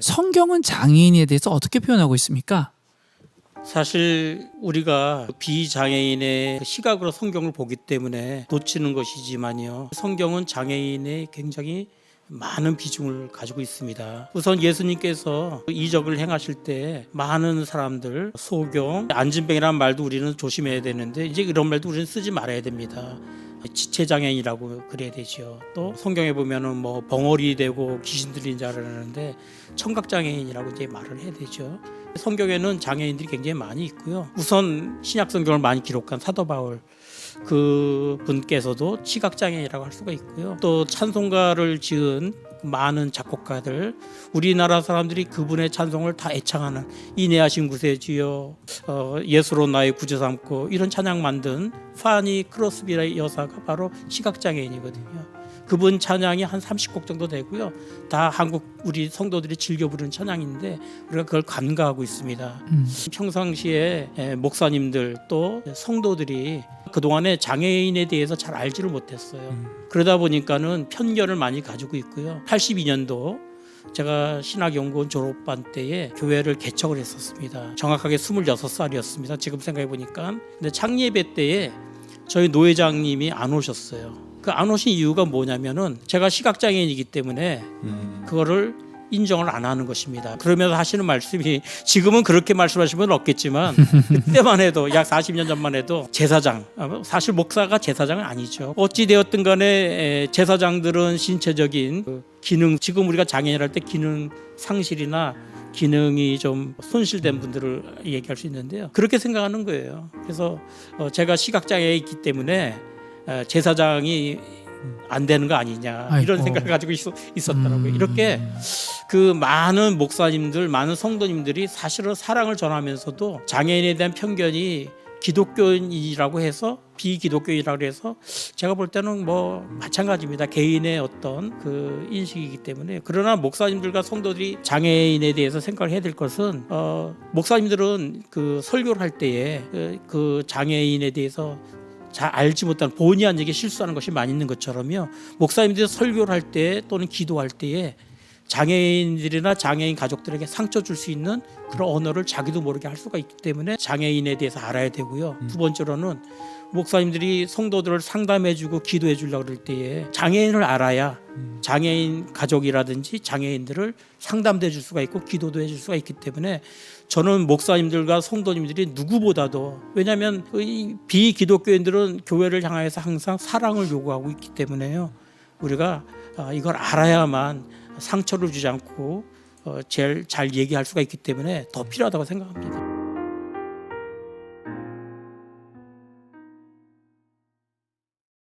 성경은 장애인에 대해서 어떻게 표현하고 있습니까? 사실 우리가 비장애인의 시각으로 성경을 보기 때문에 놓치는 것이지만요. 성경은 장애인의 굉장히 많은 비중을 가지고 있습니다. 우선 예수님께서 이적을 행하실 때 많은 사람들 소경, 안진병이라는 말도 우리는 조심해야 되는데 이제 이런 말도 우리는 쓰지 말아야 됩니다. 지체장애인이라고 그래야 되죠. 또 성경에 보면은 뭐 벙어리 되고 귀신 들린 자라는데 청각장애인이라고 이제 말을 해야 되죠. 성경에는 장애인들이 굉장히 많이 있고요. 우선 신약 성경을 많이 기록한 사도 바울 그 분께서도 시각장애인이라고 할 수가 있고요. 또 찬송가를 지은 많은 작곡가들 우리나라 사람들이 그분의 찬송을 다 애창하는 이내하신 구세주여 어, 예수로 나의 구주 삼고 이런 찬양 만든 파니 크로스비 여사가 바로 시각장애인이거든요. 그분 찬양이 한 30곡 정도 되고요. 다 한국 우리 성도들이 즐겨 부르는 찬양인데 우리가 그걸 간과하고 있습니다. 음. 평상시에 에, 목사님들 또 성도들이 그동안에 장애인에 대해서 잘 알지를 못했어요. 그러다 보니까는 편견을 많이 가지고 있고요. 82년도 제가 신학연구원 졸업반 때에 교회를 개척을 했었습니다. 정확하게 26살이었습니다. 지금 생각해 보니까. 근데 창예배 때에 저희 노회장님이 안 오셨어요. 그 안 오신 이유가 뭐냐면은 제가 시각장애인이기 때문에 그거를 인정을 안 하는 것입니다. 그러면서 하시는 말씀이 지금은 그렇게 말씀하시는 분 없겠지만 그때만 해도 약 40년 전만 해도 제사장 아, 사실 목사가 제사장은 아니죠. 어찌 되었든 간에 에, 제사장들은 신체적인 그 기능 지금 우리가 장애인 할때 기능 상실이나 기능이 좀 손실된 분들을 얘기할 수 있는데요. 그렇게 생각하는 거예요. 그래서 어, 제가 시각장애에 있기 때문에 어, 제사장이 안 되는 거 아니냐 이런 아이고. 생각을 가지고 있, 있었더라고요. 음. 이렇게 그 많은 목사님들, 많은 성도님들이 사실은 사랑을 전하면서도 장애인에 대한 편견이 기독교인이라고 해서 비기독교인이라고 해서 제가 볼 때는 뭐 마찬가지입니다. 개인의 어떤 그 인식이기 때문에 그러나 목사님들과 성도들이 장애인에 대해서 생각을 해야 될 것은 어 목사님들은 그 설교를 할 때에 그, 그 장애인에 대해서 잘 알지 못한 본의 아니게 실수하는 것이 많이 있는 것처럼요. 목사님들이 설교를 할 때 또는 기도할 때에 장애인들이나 장애인 가족들에게 상처 줄 수 있는 그런 언어를 자기도 모르게 할 수가 있기 때문에 장애인에 대해서 알아야 되고요. 두 번째로는 목사님들이 성도들을 상담해주고 기도해주려고 그럴 때에 장애인을 알아야 장애인 가족이라든지 장애인들을 상담도 해줄 수가 있고 기도도 해줄 수가 있기 때문에 저는 목사님들과 성도님들이 누구보다도 왜냐하면 이 비기독교인들은 교회를 향하여서 항상 사랑을 요구하고 있기 때문에요. 우리가 아, 이걸 알아야만 상처를 주지 않고 어, 제일 잘 얘기할 수가 있기 때문에 더 필요하다고 생각합니다.